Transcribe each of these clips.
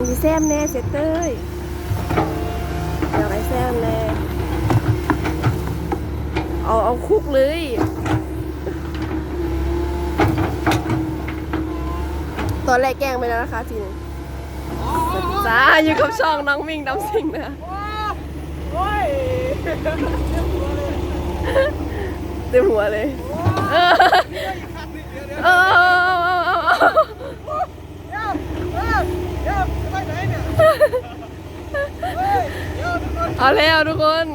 มีแซมแน่เสร็จเต้ยอยากไอ้แซมแน่เอาเอาคุกเลยตอนแรกแกล้งไปแล้วนะคะทีนึงจ้าอยู่กับช่องน้องมิ่งดำสิงนะคะโอ้ยเต็มหัวเลย เออเออเออเออเออ เดี๋ยวเออเดี๋ยวจะไปไหนเนี่ยเฮ้ยเดี๋ยวทุกคน เอาแล้วทุกคน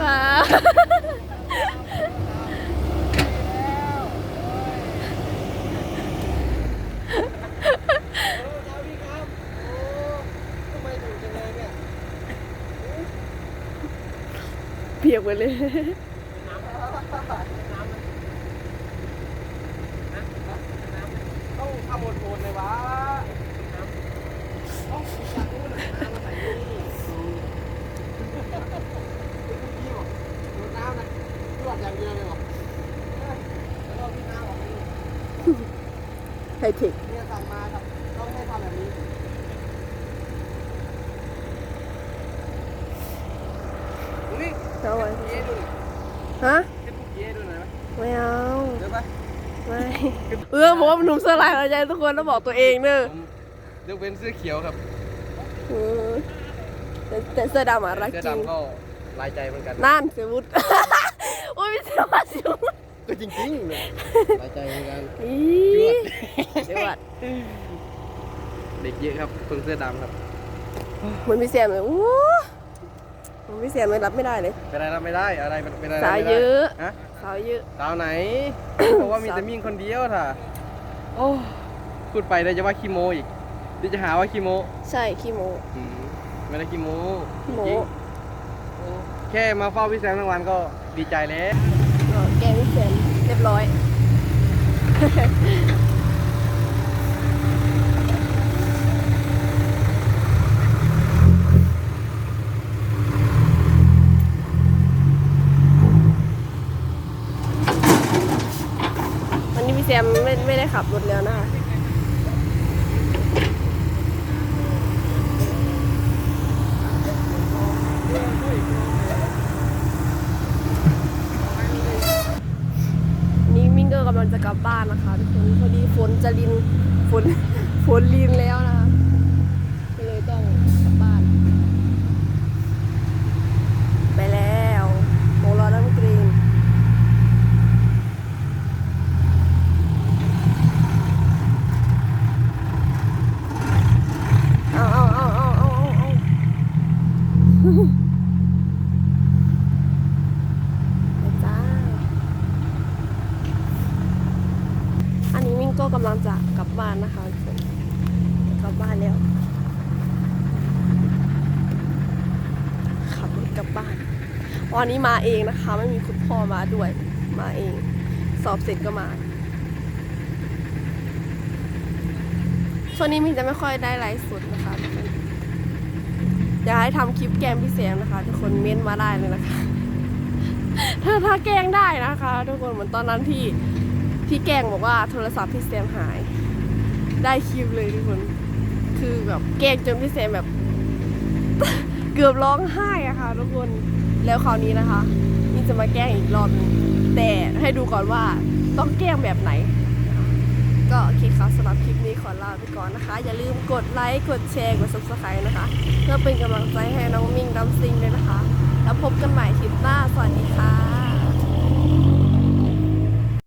ค่ะเอาพี่ครับโอ้ทำไมดุจังเลยเนี่ยเปียกไปเลยน้ำ น้ำน้ำต้องทำโหดๆเลยวะน้ำต้องจากนู้นน่ะน้ำมาใส่ที่นี่พี่บอกดูน้ำนะรวดอย่างเดียวเลยบอกแล้วก็พี่น้ำออกนี่ไฮเทคเนี่ยสั่งมาครับต้องให้ทำแบบนี้นี่เอาไว้เย้ดูหน่อยฮะให้พวกเย้ดูหน่อยไหมไม่เอาเดี๋ยวไป ไม่ เออผมว่าหนุ่มเสื้อลายหัวใจทุกคนต้องบอกตัวเองเนอะผมยกเว้นเสื้อเขียวครับเออแต่แต่เสื้อดำอะรักเสื้อจริงดำก็ลายใจเหมือนกันนั่นเสียวุฒโอ้ยไม่เสียว่าเสียวุฒก็จริงๆเลยลายใจเหมือนกันอีจวดเสียวัดเด็กเยอะครับคนเสื้อดำครับเหมือนพี่แซมเลยโอ้เหมือนพี่แซมเลยรับไม่ได้เลย เป็นอะไรรับไม่ได้อะไรเป็นอะไรสาวรับไม่ได้เยอะ ฮะสาวเยอะ สาวไหน เพราะว่ามีแต่มิ่งคนเดียวท่ะโอ้พูดไปเดี๋ยวจะว่าขี้โมอีกเดี๋ยวจะหาว่าขี้โมใช่ขี้โม อืมไม่ได้ขี้โมขี้โม้ จริงๆโอ้แค่มาเฝ้าพี่แซมทั้งวันก็ดีใจแล้วเออแกงพี่แซมเรียบร้อย วั นี้พี่แซมไม่ไม่ได้ขับรถแล้วนะคะนี่มิงเกอร์กำลังจะกลับบ้านนะคะทุกคนพอดีฝนจะลินฝนฝนลินแล้วนะคะก็เลยต้องกลับบ้าน ไปแล้วโมรอน้ำกรีนเอาเอาเอาเอาเอาเอาเอาไปจ้า อันนี้มิ่ง ก็กำลังจะกลับบ้านนะคะกคนกลับบ้านแล้ว ขับรถกลับบ้าน วันนี้มาเองนะคะ ไม่มีคุณพ่อมาด้วย มาเอง สอบเสร็จก็มา ช่วงนี้มิ่งจะไม่ค่อยได้ไลฟ์สดนะคะอยากให้ทำคลิปแกล้งพี่แซมนะคะ ทุกคนเม้นมาได้เลยนะคะ ถ้าถ้าแกล้งได้นะคะ ทุกคนเหมือนตอนนั้นที่ พี่แกงบอกว่าโทรศัพท์พี่แซมหาย ได้คลิปเลยทุกคน คือแบบแกงจนพี่แซมแบบ เกือบร้องไห้อะค่ะทุกคนแล้วคราวนี้นะคะนี่จะมาแกล้งอีกรอบนึงแต่ให้ดูก่อนว่าต้องแกล้งแบบไหน ก็โอเคครับสำหรับคลิปนี้ขอลาไปก่อนนะคะ อย่าลืมกดไลค์กดแชร์กด subscribe นะคะ เพื่อเป็นกำลังใจให้น้องมิ่งดัมซิงด้วยนะคะ แล้วพบกันใหม่คลิปหน้าสวัสดีค่ะ